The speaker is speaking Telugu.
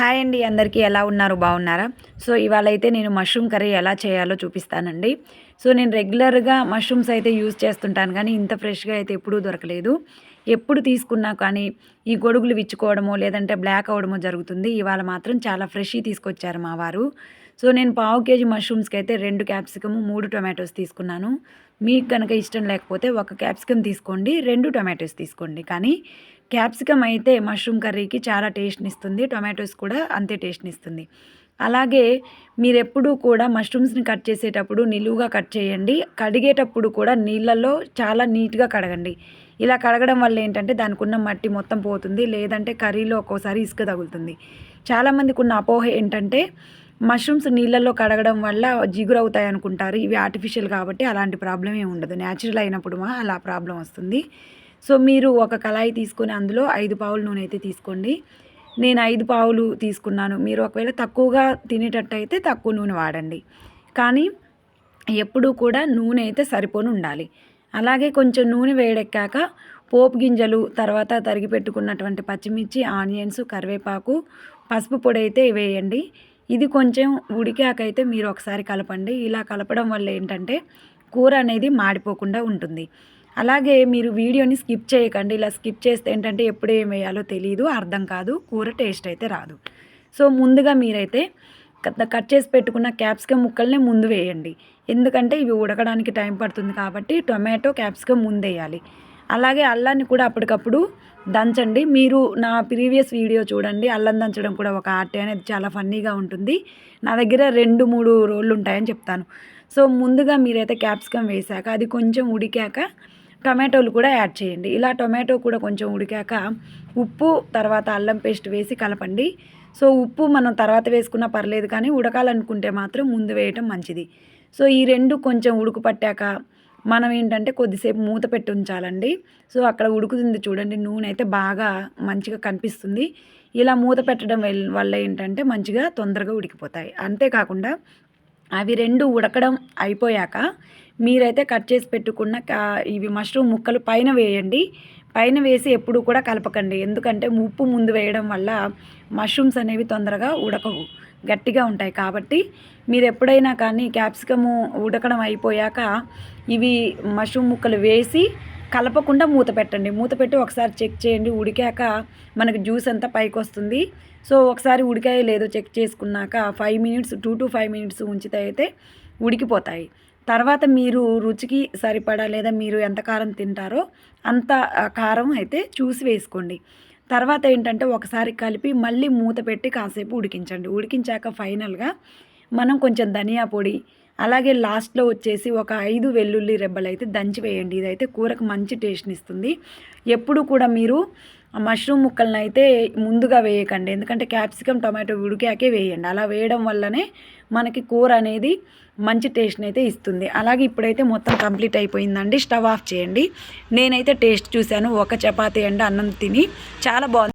హాయ్ అండి అందరికీ ఎలా ఉన్నారు? బాగున్నారా? సో ఇవాళ అయితే నేను మష్రూమ్ కర్రీ ఎలా చేయాలో చూపిస్తానండి. సో నేను రెగ్యులర్గా మష్రూమ్స్ అయితే యూజ్ చేస్తుంటాను కానీ ఇంత ఫ్రెష్గా అయితే ఎప్పుడూ దొరకలేదు. ఎప్పుడు తీసుకున్నా కానీ ఈ గొడుగులు విచ్చుకోవడమో లేదంటే బ్లాక్ అవ్వడమో జరుగుతుంది. ఇవాళ మాత్రం చాలా ఫ్రెష్ తీసుకొచ్చారు మా వారు. సో నేను పావు కేజీ మష్రూమ్స్కి అయితే రెండు క్యాప్సికము మూడు టొమాటోస్ తీసుకున్నాను. మీకు కనుక ఇష్టం లేకపోతే ఒక క్యాప్సికమ్ తీసుకోండి రెండు టొమాటోస్ తీసుకోండి. కానీ క్యాప్సికమ్ అయితే మష్రూమ్ కర్రీకి చాలా టేస్ట్ని ఇస్తుంది టొమాటోస్ కూడా అంతే టేస్ట్ని ఇస్తుంది. అలాగే మీరెప్పుడూ కూడా మష్రూమ్స్ని కట్ చేసేటప్పుడు నిలువుగా కట్ చేయండి. కడిగేటప్పుడు కూడా నీళ్ళల్లో చాలా నీట్గా కడగండి. ఇలా కడగడం వల్ల ఏంటంటే దానికి ఉన్న మట్టి మొత్తం పోతుంది లేదంటే కర్రీలో ఒక్కోసారి ఇసుక తగులుతుంది. చాలామందికి ఉన్న అపోహ ఏంటంటే మష్రూమ్స్ నీళ్ళల్లో కడగడం వల్ల జిగురు అవుతాయి అనుకుంటారు ఇవి ఆర్టిఫిషియల్ కాబట్టి అలాంటి ప్రాబ్లం ఏమి ఉండదు. న్యాచురల్ అయినప్పుడు మా అలా ప్రాబ్లం వస్తుంది. సో మీరు ఒక కళాయి తీసుకొని అందులో ఐదు పావులు నూనె అయితే తీసుకోండి. నేను ఐదు పావులు తీసుకున్నాను. మీరు ఒకవేళ తక్కువగా తినేటట్టు అయితే తక్కువ నూనె వాడండి. కానీ ఎప్పుడూ కూడా నూనె అయితే సరిపోని ఉండాలి. అలాగే కొంచెం నూనె వేడెక్కాక పోపు గింజలు తర్వాత తరిగి పెట్టుకున్నటువంటి పచ్చిమిర్చి ఆనియన్స్ కరివేపాకు పసుపు పొడి అయితే వేయండి. ఇది కొంచెం ఉడికాకైతే మీరు ఒకసారి కలపండి. ఇలా కలపడం వల్ల ఏంటంటే కూర అనేది మాడిపోకుండా ఉంటుంది. అలాగే మీరు వీడియోని స్కిప్ చేయకండి. ఇలా స్కిప్ చేస్తే ఏంటంటే ఎప్పుడు ఏం వేయాలో తెలియదు అర్థం కాదు కూర టేస్ట్ అయితే రాదు. సో ముందుగా మీరైతే కట్ చేసి పెట్టుకున్న క్యాప్సికమ్ ముక్కల్ని ముందు వేయండి. ఎందుకంటే ఇవి ఉడకడానికి టైం పడుతుంది కాబట్టి టొమాటో క్యాప్సికమ్ ముందు వేయాలి అలాగే అల్లాన్ని కూడా అప్పటికప్పుడు దంచండి. మీరు నా ప్రీవియస్ వీడియో చూడండి. అల్లం దంచడం కూడా ఒక ఆర్ట్ అనేది చాలా ఫన్నీగా ఉంటుంది. నా దగ్గర రెండు మూడు రోళ్ళు ఉంటాయని చెప్తాను. సో ముందుగా మీరైతే క్యాప్సికమ్ వేసాక అది కొంచెం ఉడికాక టొమాటోలు కూడా యాడ్ చేయండి. ఇలా టొమాటో కూడా కొంచెం ఉడికాక ఉప్పు తర్వాత అల్లం పేస్ట్ వేసి కలపండి. సో ఉప్పు మనం తర్వాత వేసుకున్నా పర్లేదు కానీ ఉడకాలనుకుంటే మాత్రం ముందు వేయటం మంచిది. సో ఈ రెండు కొంచెం ఉడుకు పట్టాక మనం ఏంటంటే కొద్దిసేపు మూత పెట్టి ఉంచాలండి. సో అక్కడ ఉడుకుతుంది చూడండి నూనె అయితే బాగా మంచిగా కనిపిస్తుంది. ఇలా మూత పెట్టడం వల్ల ఏంటంటే మంచిగా తొందరగా ఉడికిపోతాయి. అంతేకాకుండా అవి రెండు ఉడకడం అయిపోయాక మీరైతే కట్ చేసి పెట్టుకున్న ఇవి మష్రూమ్ ముక్కలు పైన వేయండి. పైన వేసి ఎప్పుడు కూడా కలపకండి. ఎందుకంటే ఉప్పు ముందు వేయడం వల్ల మష్రూమ్స్ అనేవి తొందరగా ఉడకవు. గట్టిగా ఉంటాయి కాబట్టి మీరు ఎప్పుడైనా కానీ క్యాప్సికము ఉడకడం అయిపోయాక ఇవి మష్రూమ్ ముక్కలు వేసి కలపకుండా మూత పెట్టండి. మూత పెట్టి ఒకసారి చెక్ చేయండి. ఉడికాక మనకు జ్యూస్ అంతా పైకి వస్తుంది. సో ఒకసారి ఉడికాయో లేదో చెక్ చేసుకున్నాక five minutes two to five minutes ఉంచితే అయితే ఉడికిపోతాయి. తర్వాత మీరు రుచికి సరిపడా లేదా మీరు ఎంత కారం తింటారో అంత కారం అయితే చూసి వేసుకోండి. తర్వాత ఏంటంటే ఒకసారి కలిపి మళ్ళీ మూత పెట్టి కాసేపు ఉడికించండి. ఉడికించాక ఫైనల్గా మనం కొంచెం ధనియా పొడి అలాగే లాస్ట్లో వచ్చేసి ఒక ఐదు వెల్లుల్లి రెబ్బలు అయితే దంచి వేయండి. ఇదైతే కూరకు మంచి టేస్ట్ని ఇస్తుంది. ఎప్పుడు కూడా మీరు మష్రూమ్ ముక్కలను అయితే ముందుగా వేయకండి. ఎందుకంటే క్యాప్సికమ్ టొమాటో ఉడికాకే వేయండి. అలా వేయడం వల్లనే మనకి కూర అనేది మంచి టేస్ట్ని అయితే ఇస్తుంది. అలాగే ఇప్పుడైతే మొత్తం కంప్లీట్ అయిపోయిందండి. స్టవ్ ఆఫ్ చేయండి. నేనైతే టేస్ట్ చూశాను. ఒక చపాతీ అండి అన్నం తిని చాలా బాగుంది.